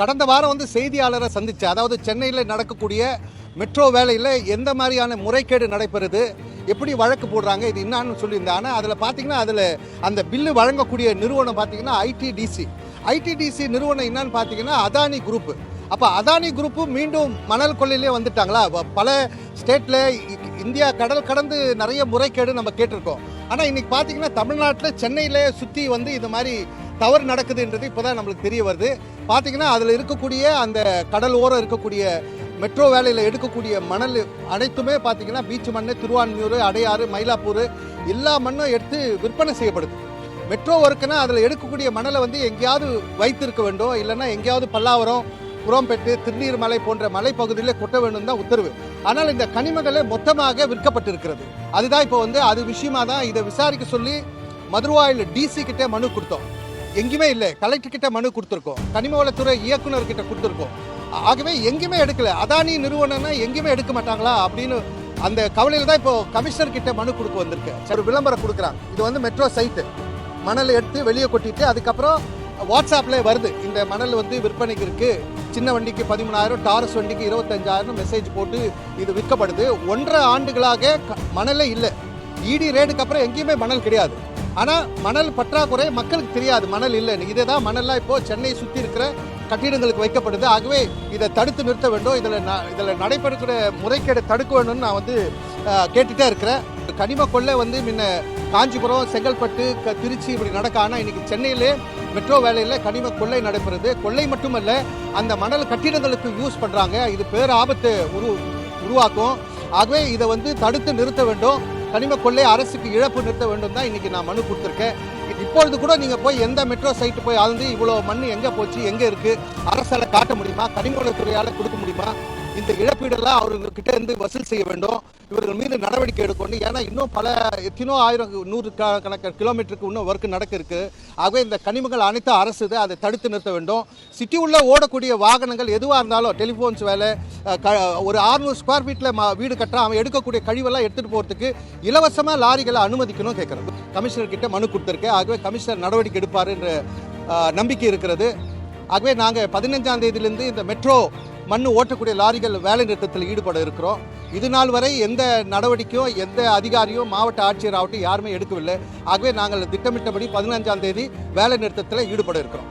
கடந்த வாரம் வந்து செய்தியாளரை சந்தித்தேன் அதாவது சென்னையில் நடக்கக்கூடிய மெட்ரோ வேலையில் எந்த மாதிரியான முறைகேடு நடைபெறுது? எப்படி வழக்கு போடுறாங்க? இது என்னான்னு சொல்லியிருந்தேன். ஆனால் அதில் பார்த்தீங்கன்னா அதில் அந்த பில்லு வழங்கக்கூடிய நிறுவனம் பார்த்தீங்கன்னா ஐடிடிசி. ஐடிடிசி நிறுவனம் என்னன்னு பார்த்தீங்கன்னா அதானி குரூப்பு அப்போ அதானி குரூப்பு மீண்டும் மணல் கொள்ளையிலே வந்துட்டாங்களா? பல ஸ்டேட்டில் இந்தியா கடல் கடந்து நிறைய முறைகேடு நம்ம கேட்டிருக்கோம். ஆனால் இன்னைக்கு பார்த்தீங்கன்னா தமிழ்நாட்டில் சென்னையிலே சுற்றி வந்து இது மாதிரி தவறு நடக்குதுன்றது இப்போ தான் நம்மளுக்கு தெரிய வருது. பார்த்தீங்கன்னா அதில் இருக்கக்கூடிய அந்த கடல் ஓரம் இருக்கக்கூடிய மெட்ரோ வேலையில் எடுக்கக்கூடிய மணல் அனைத்துமே பார்த்தீங்கன்னா பீச் மண் திருவான்மியூர் அடையாறு மயிலாப்பூர் எல்லா மண்ணும் எடுத்து விற்பனை செய்யப்படுது. மெட்ரோ ஒர்க்குனா அதில் எடுக்கக்கூடிய மணலை வந்து எங்கேயாவது வைத்திருக்க வேண்டும். இல்லைன்னா எங்கேயாவது பல்லாவரம் குரம்பேட்டு திருநீர் மலை போன்ற மலைப்பகுதியில் கொட்ட வேண்டும் தான் உத்தரவு. ஆனால் இந்த கனிமங்களை மொத்தமாக விற்கப்பட்டிருக்கிறது. அதுதான் இப்போ வந்து அது விஷயமா தான் இதை விசாரிக்க சொல்லி மதுரவாயில் டிசி கிட்டே மனு கொடுத்தோம். எங்கேயுமே இல்லை. கலெக்டர் கிட்ட மனு கொடுத்துருக்கோம். கனிம வளத்துறை இயக்குனர் கிட்ட கொடுத்துருக்கோம். ஆகவே எங்கேயுமே எடுக்கல. அதானி நிறுவனம்னா எங்கேயுமே எடுக்க மாட்டாங்களா அப்படின்னு அந்த கவலையில் தான் இப்போ கமிஷனர் கிட்ட மனு கொடுக்க வந்திருக்கு. சரி, ஒரு விளம்பரம் கொடுக்குறாங்க. இது வந்து மெட்ரோ சைட்டு மணல் எடுத்து வெளியே கொட்டிட்டு அதுக்கப்புறம் வாட்ஸ்அப்பில் வருது. இந்த மணல் வந்து விற்பனைக்கு இருக்குது சின்ன வண்டிக்கு பதிமூணாயிரம் டாரஸ் வண்டிக்கு இருபத்தஞ்சாயிரம் மெசேஜ் போட்டு இது விற்கப்படுது. ஒன்றரை ஆண்டுகளாக க- மணலே இல்லை. இடி ரேடுக்கு அப்புறம் எங்கேயுமே மணல் கிடையாது. ஆனால் மணல் பற்றாக்குறை மக்களுக்கு தெரியாது. மணல் இல்லைன்னு. இதே தான் மணல்லாம் இப்போ சென்னை சுற்றி இருக்கிற கட்டிடங்களுக்கு வைக்கப்படுது. ஆகவே இதை தடுத்து நிறுத்த வேண்டும். இதில் இதில் நடைபெறுகிற முறைகேடை தடுக்க வேணும்னு நான் வந்து கேட்டுகிட்டே இருக்கிறேன். கனிம கொள்ளை வந்து முன்ன காஞ்சிபுரம் செங்கல்பட்டு க- திருச்சி இப்படி நடக்க. ஆனால் இன்னைக்கு சென்னையிலே மெட்ரோ வேலையில் கனிம கொள்ளை நடைபெறுது. கொள்ளை மட்டுமல்ல அந்த மணல் கட்டிடங்களுக்கு யூஸ் பண்ணுறாங்க இது பேர் ஆபத்து உரு உருவாக்கும். ஆகவே இதை வந்து தடுத்து நிறுத்த வேண்டும். கனிம கொள்ளை அரசுக்கு இழப்பு நிறுத்த வேண்டும் தான் இன்றைக்கி நான் மனு கொடுத்துருக்கேன். இப்பொழுது கூட நீங்கள் போய் எந்த மெட்ரோ சைட்டு போய் ஆழ்ந்து இவ்வளோ மண் எங்கே போச்சு எங்கே இருக்குது அரசால் காட்ட முடியுமா? கனிமவளத்துறையால் கொடுக்க முடியுமா? இந்த இழப்பீடெல்லாம் அவர்கிட்ட இருந்து வசூல் செய்ய வேண்டும். இவர்கள் மீது நடவடிக்கை எடுக்கணும். ஏன்னா இன்னும் பல எத்தனோ ஆயிரம் நூறு கணக்கு கிலோமீட்டருக்கு இன்னும் ஒர்க் நடக்க இருக்கு ஆகவே இந்த கனிமங்கள் அனைத்து அரசு தான் அதை தடுத்து நிறுத்த வேண்டும். சிட்டி உள்ள ஓடக்கூடிய வாகனங்கள் எதுவாக இருந்தாலும் டெலிஃபோன்ஸ் வேலை க ஒரு 600 ஸ்கொயர் ஃபீட்டில் வீடு கட்டுறான் அவன் எடுக்கக்கூடிய கழிவெல்லாம் எடுத்துகிட்டு போகிறதுக்கு இலவசமாக லாரிகளை அனுமதிக்கணும் கேட்குறது கமிஷனர் கிட்ட மனு கொடுத்துருக்கேன். ஆகவே கமிஷனர் நடவடிக்கை எடுப்பார் என்ற நம்பிக்கை இருக்கிறது. ஆகவே நாங்கள் பதினஞ்சாம் தேதியிலேருந்து இந்த மெட்ரோ மண் ஓட்டக்கூடிய லாரிகள் வேலை நிறுத்தத்தில் ஈடுபட இருக்கிறோம். இது நாள் வரை எந்த நடவடிக்கையும் எந்த அதிகாரியும் மாவட்ட ஆட்சியர் ஆகட்டும் யாருமே எடுக்கவில்லை. ஆகவே நாங்கள் திட்டமிட்டபடி பதினஞ்சாம் தேதி வேலை நிறுத்தத்தில் ஈடுபட இருக்கிறோம்.